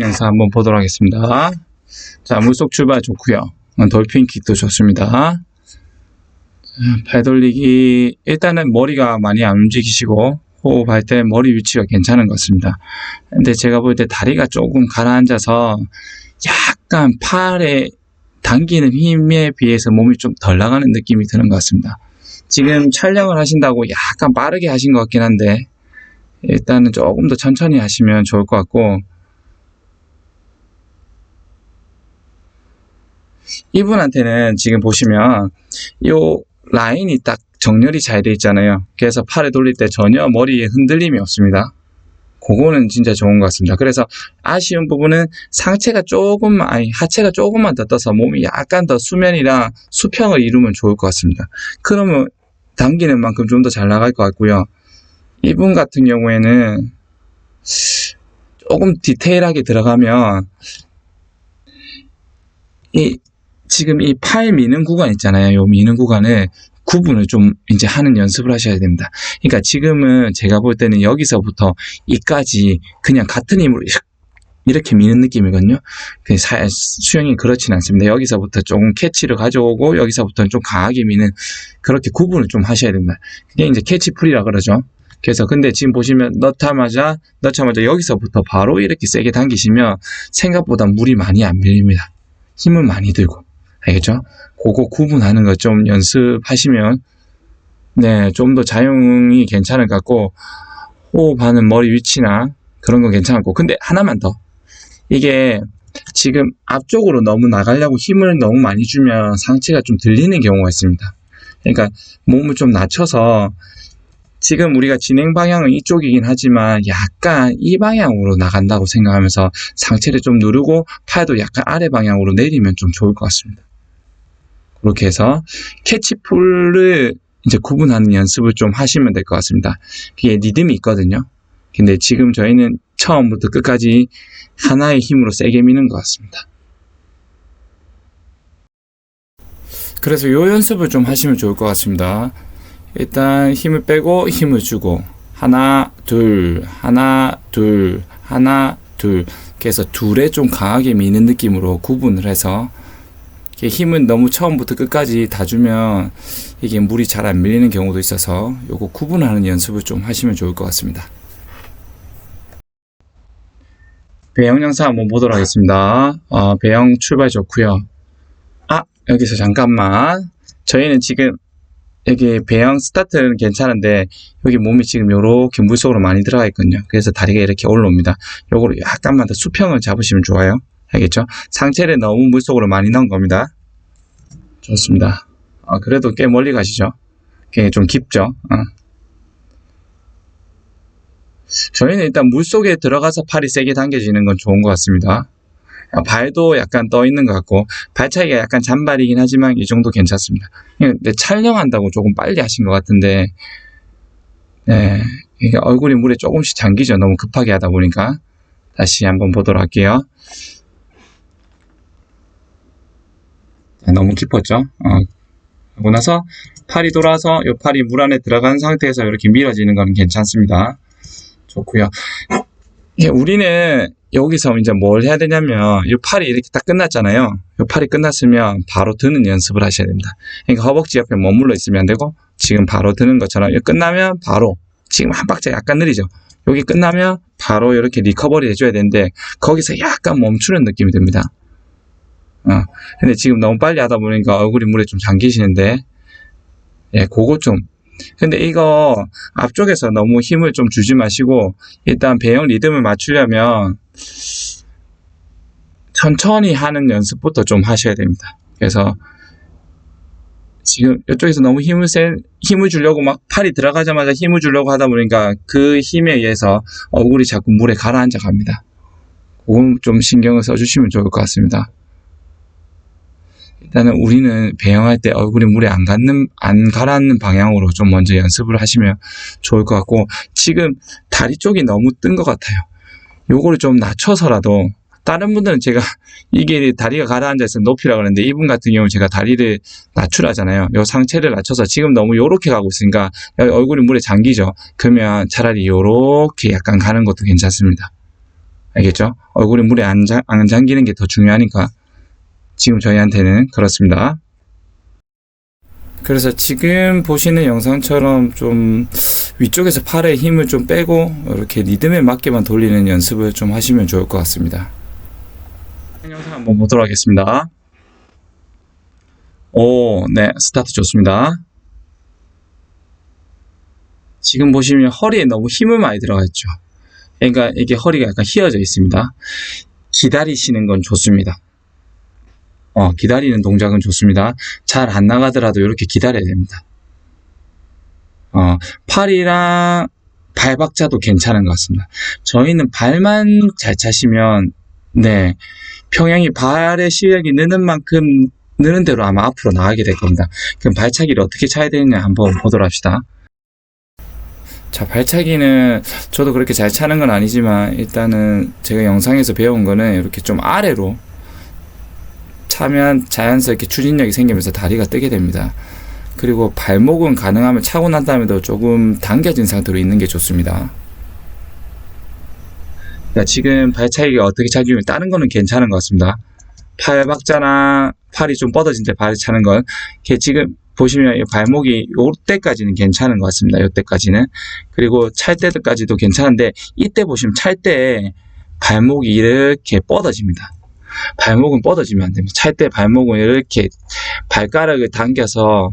영상 한번 보도록 하겠습니다. 자, 물속 출발 좋고요. 돌핀 킥도 좋습니다. 자, 발 돌리기 일단은 머리가 많이 안 움직이시고 호흡할 때 머리 위치가 괜찮은 것 같습니다. 근데 제가 볼 때 다리가 조금 가라앉아서 약간 팔에 당기는 힘에 비해서 몸이 좀 덜 나가는 느낌이 드는 것 같습니다. 지금 촬영을 하신다고 약간 빠르게 하신 것 같긴 한데 일단은 조금 더 천천히 하시면 좋을 것 같고 이분한테는 지금 보시면 요 라인이 딱 정렬이 잘 돼 있잖아요. 그래서 팔을 돌릴 때 전혀 머리에 흔들림이 없습니다. 그거는 진짜 좋은 것 같습니다. 그래서 아쉬운 부분은 상체가 조금, 아니, 하체가 조금만 더 떠서 몸이 약간 더 수면이랑 수평을 이루면 좋을 것 같습니다. 그러면 당기는 만큼 좀 더 잘 나갈 것 같고요. 이분 같은 경우에는 조금 디테일하게 들어가면 이 지금 이 팔 미는 구간 있잖아요. 요 미는 구간을 구분을 좀 이제 하는 연습을 하셔야 됩니다. 그러니까 지금은 제가 볼 때는 여기서부터 이까지 그냥 같은 힘으로 이렇게 미는 느낌이거든요. 그 사- 수영이 그렇진 않습니다. 여기서부터 조금 캐치를 가져오고 여기서부터는 좀 강하게 미는 그렇게 구분을 좀 하셔야 됩니다. 그게 이제 캐치풀이라 그러죠. 그래서 근데 지금 보시면 넣자마자 넣자마자 여기서부터 바로 이렇게 세게 당기시면 생각보다 물이 많이 안 밀립니다. 힘은 많이 들고 알겠죠? 그거 구분하는 거좀 연습하시면 네, 좀 더 자용이 괜찮을 것 같고 호흡하는 머리 위치나 그런 건 괜찮고 근데 하나만 더 이게 지금 앞쪽으로 너무 나가려고 힘을 너무 많이 주면 상체가 좀 들리는 경우가 있습니다. 그러니까 몸을 좀 낮춰서 지금 우리가 진행 방향은 이쪽이긴 하지만 약간 이 방향으로 나간다고 생각하면서 상체를 좀 누르고 팔도 약간 아래 방향으로 내리면 좀 좋을 것 같습니다. 그렇게 해서 캐치풀을 이제 구분하는 연습을 좀 하시면 될 것 같습니다. 그게 리듬이 있거든요. 근데 지금 저희는 처음부터 끝까지 하나의 힘으로 세게 미는 것 같습니다. 그래서 요 연습을 좀 하시면 좋을 것 같습니다. 일단 힘을 빼고 힘을 주고 하나 둘 하나 둘 하나 둘 그래서 둘에 좀 강하게 미는 느낌으로 구분을 해서 힘은 너무 처음부터 끝까지 다 주면 이게 물이 잘 안 밀리는 경우도 있어서 요거 구분하는 연습을 좀 하시면 좋을 것 같습니다. 배영 영상 한번 보도록 하겠습니다. 어, 배영 출발 좋고요. 아 여기서 잠깐만 저희는 지금 여기 배영 스타트는 괜찮은데 여기 몸이 지금 요렇게 물속으로 많이 들어가 있거든요. 그래서 다리가 이렇게 올라옵니다. 요거로 약간만 더 수평을 잡으시면 좋아요. 알겠죠? 상체를 너무 물속으로 많이 넣은 겁니다. 좋습니다. 아, 그래도 꽤 멀리 가시죠? 꽤 좀 깊죠? 어. 저희는 일단 물속에 들어가서 팔이 세게 당겨지는 건 좋은 것 같습니다. 아, 발도 약간 떠 있는 것 같고 발차기가 약간 잔발이긴 하지만 이 정도 괜찮습니다. 근데 촬영한다고 조금 빨리 하신 것 같은데 네, 얼굴이 물에 조금씩 잠기죠. 너무 급하게 하다 보니까 다시 한번 보도록 할게요. 자, 너무 깊었죠? 어, 하고 나서 팔이 돌아서 이 팔이 물 안에 들어간 상태에서 이렇게 밀어지는 건 괜찮습니다. 좋고요. 예, 우리는 여기서 이제 뭘 해야 되냐면 이 팔이 이렇게 딱 끝났잖아요. 이 팔이 끝났으면 바로 드는 연습을 하셔야 됩니다. 그러니까 허벅지 옆에 머물러 있으면 안 되고 지금 바로 드는 것처럼 이거 끝나면 바로 지금 한 박자 약간 느리죠. 여기 끝나면 바로 이렇게 리커버리 해줘야 되는데 거기서 약간 멈추는 느낌이 듭니다. 어, 근데 지금 너무 빨리 하다 보니까 얼굴이 물에 좀 잠기시는데 예, 그거 좀 근데 이거 앞쪽에서 너무 힘을 좀 주지 마시고 일단 배영 리듬을 맞추려면 천천히 하는 연습부터 좀 하셔야 됩니다. 그래서 지금 이쪽에서 너무 힘을 센 힘을 주려고 막 팔이 들어가자마자 힘을 주려고 하다 보니까 그 힘에 의해서 얼굴이 자꾸 물에 가라앉아 갑니다. 그건 좀 신경을 써주시면 좋을 것 같습니다. 일단은 우리는 배영할 때 얼굴이 물에 안 가는 안 가라앉는 방향으로 좀 먼저 연습을 하시면 좋을 것 같고 지금 다리 쪽이 너무 뜬 것 같아요. 요거를 좀 낮춰서라도 다른 분들은 제가 이게 다리가 가라앉아 있어 높이라 그러는데 이분 같은 경우는 제가 다리를 낮추라잖아요. 요 상체를 낮춰서 지금 너무 요렇게 가고 있으니까 얼굴이 물에 잠기죠. 그러면 차라리 요렇게 약간 가는 것도 괜찮습니다. 알겠죠? 얼굴이 물에 안, 잠, 안 잠기는 게 더 중요하니까 지금 저희한테는 그렇습니다. 그래서 지금 보시는 영상처럼 좀 위쪽에서 팔에 힘을 좀 빼고 이렇게 리듬에 맞게만 돌리는 연습을 좀 하시면 좋을 것 같습니다. 영상 한번 보도록 하겠습니다. 오, 네, 스타트 좋습니다. 지금 보시면 허리에 너무 힘을 많이 들어가 있죠. 그러니까 이게 허리가 약간 휘어져 있습니다. 기다리시는 건 좋습니다. 어, 기다리는 동작은 좋습니다. 잘 안 나가더라도 이렇게 기다려야 됩니다. 어, 팔이랑 발박자도 괜찮은 것 같습니다. 저희는 발만 잘 차시면, 네, 평양이 발의 실력이 느는 만큼 느는 대로 아마 앞으로 나가게 될 겁니다. 그럼 발차기를 어떻게 차야 되느냐 한번 보도록 합시다. 자, 발차기는 저도 그렇게 잘 차는 건 아니지만 일단은 제가 영상에서 배운 거는 이렇게 좀 아래로 차면 자연스럽게 추진력이 생기면서 다리가 뜨게 됩니다. 그리고 발목은 가능하면 차고 난 다음에도 조금 당겨진 상태로 있는 게 좋습니다. 자, 지금 발차기가 어떻게 차기면 다른 거는 괜찮은 것 같습니다. 팔 박자나 팔이 좀 뻗어진 데 발을 차는 건 지금 보시면 이 발목이 요 때까지는 괜찮은 것 같습니다. 요 때까지는 그리고 찰 때까지도 괜찮은데 이때 보시면 찰 때 발목이 이렇게 뻗어집니다. 발목은 뻗어지면 안 됩니다. 찰 때 발목은 이렇게 발가락을 당겨서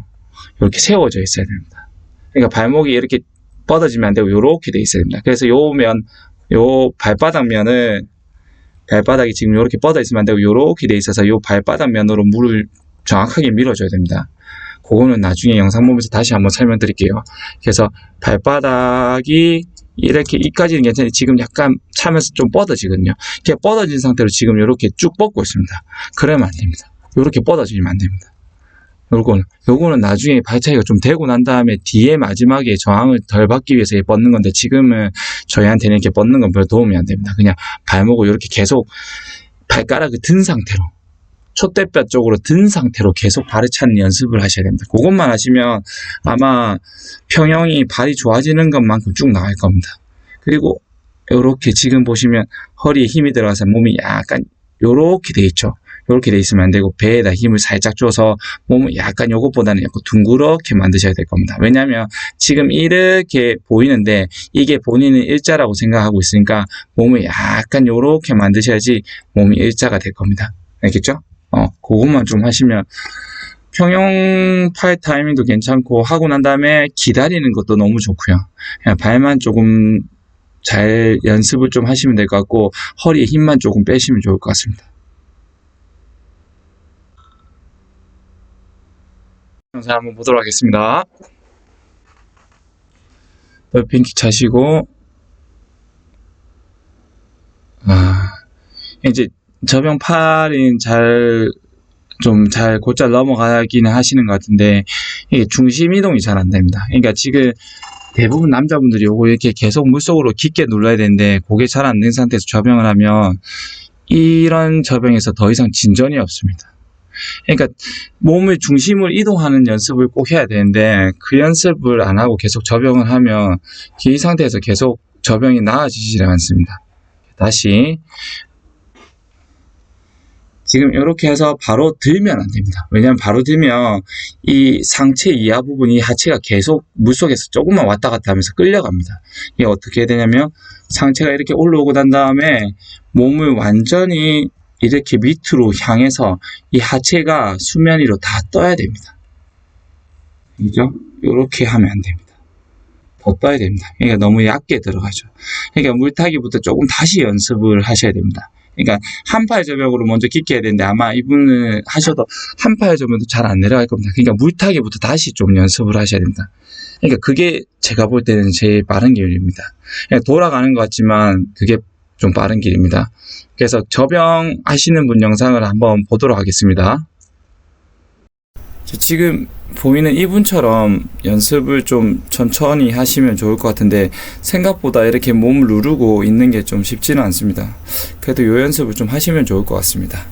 이렇게 세워져 있어야 됩니다. 그러니까 발목이 이렇게 뻗어지면 안 되고 이렇게 돼 있어야 됩니다. 그래서 요 면, 요 발바닥 면을 발바닥이 지금 이렇게 뻗어 있으면 안 되고 이렇게 돼 있어서 이 발바닥 면으로 물을 정확하게 밀어줘야 됩니다. 그거는 나중에 영상 보면서 다시 한번 설명드릴게요. 그래서 발바닥이 이렇게 이까지는 괜찮은데 지금 약간 차면서 좀 뻗어지거든요. 이렇게 뻗어진 상태로 지금 이렇게 쭉 뻗고 있습니다. 그러면 안 됩니다. 이렇게 뻗어지면 안 됩니다. 요거는, 요거는 나중에 발차기가 좀 되고 난 다음에 뒤에 마지막에 저항을 덜 받기 위해서 뻗는 건데 지금은 저희한테는 이렇게 뻗는 건 별로 도움이 안 됩니다. 그냥 발목을 이렇게 계속 발가락을 든 상태로 촛대뼈 쪽으로 든 상태로 계속 발을 차는 연습을 하셔야 됩니다. 그것만 하시면 아마 평형이 발이 좋아지는 것만큼 쭉 나갈 겁니다. 그리고 이렇게 지금 보시면 허리에 힘이 들어가서 몸이 약간 요렇게 돼 있죠. 요렇게 돼 있으면 안 되고 배에다 힘을 살짝 줘서 몸을 약간 요것보다는 약간 둥그렇게 만드셔야 될 겁니다. 왜냐하면 지금 이렇게 보이는데 이게 본인은 일자라고 생각하고 있으니까 몸을 약간 요렇게 만드셔야지 몸이 일자가 될 겁니다. 알겠죠? 어, 그것만 좀 하시면 평형 팔 타이밍도 괜찮고 하고 난 다음에 기다리는 것도 너무 좋고요. 그냥 발만 조금 잘 연습을 좀 하시면 될 것 같고 허리에 힘만 조금 빼시면 좋을 것 같습니다. 영상 한번 보도록 하겠습니다. 핑키 차시고 아 이제 저병 팔인 잘 좀 잘 곧잘 넘어가기는 하시는 것 같은데 이게 중심 이동이 잘 안 됩니다. 그러니까 지금 대부분 남자분들이 요거 이렇게 계속 물속으로 깊게 눌러야 되는데 그게 잘안 된 상태에서 저병을 하면 이런 저병에서 더 이상 진전이 없습니다. 그러니까 몸의 중심을 이동하는 연습을 꼭 해야 되는데 그 연습을 안 하고 계속 저병을 하면 이 상태에서 계속 저병이 나아지지가 않습니다. 다시 지금 이렇게 해서 바로 들면 안 됩니다. 왜냐하면 바로 들면 이 상체 이하 부분이 하체가 계속 물속에서 조금만 왔다 갔다 하면서 끌려갑니다. 이게 어떻게 해야 되냐면 상체가 이렇게 올라오고 난 다음에 몸을 완전히 이렇게 밑으로 향해서 이 하체가 수면 위로 다 떠야 됩니다. 그죠? 이렇게 하면 안 됩니다. 더 떠야 됩니다. 그러니까 너무 얕게 들어가죠. 그러니까 물타기부터 조금 다시 연습을 하셔야 됩니다. 그러니까 한팔 저벽으로 먼저 깊게 해야 되는데 아마 이분은 하셔도 한팔 저벽도 잘 안 내려갈 겁니다. 그러니까 물타기부터 다시 좀 연습을 하셔야 됩니다. 그러니까 그게 제가 볼 때는 제일 빠른 길입니다. 그냥 돌아가는 것 같지만 그게 좀 빠른 길입니다. 그래서 저병 하시는 분 영상을 한번 보도록 하겠습니다. 지금 보이는 이분처럼 연습을 좀 천천히 하시면 좋을 것 같은데 생각보다 이렇게 몸을 누르고 있는 게 좀 쉽지는 않습니다. 그래도 이 연습을 좀 하시면 좋을 것 같습니다.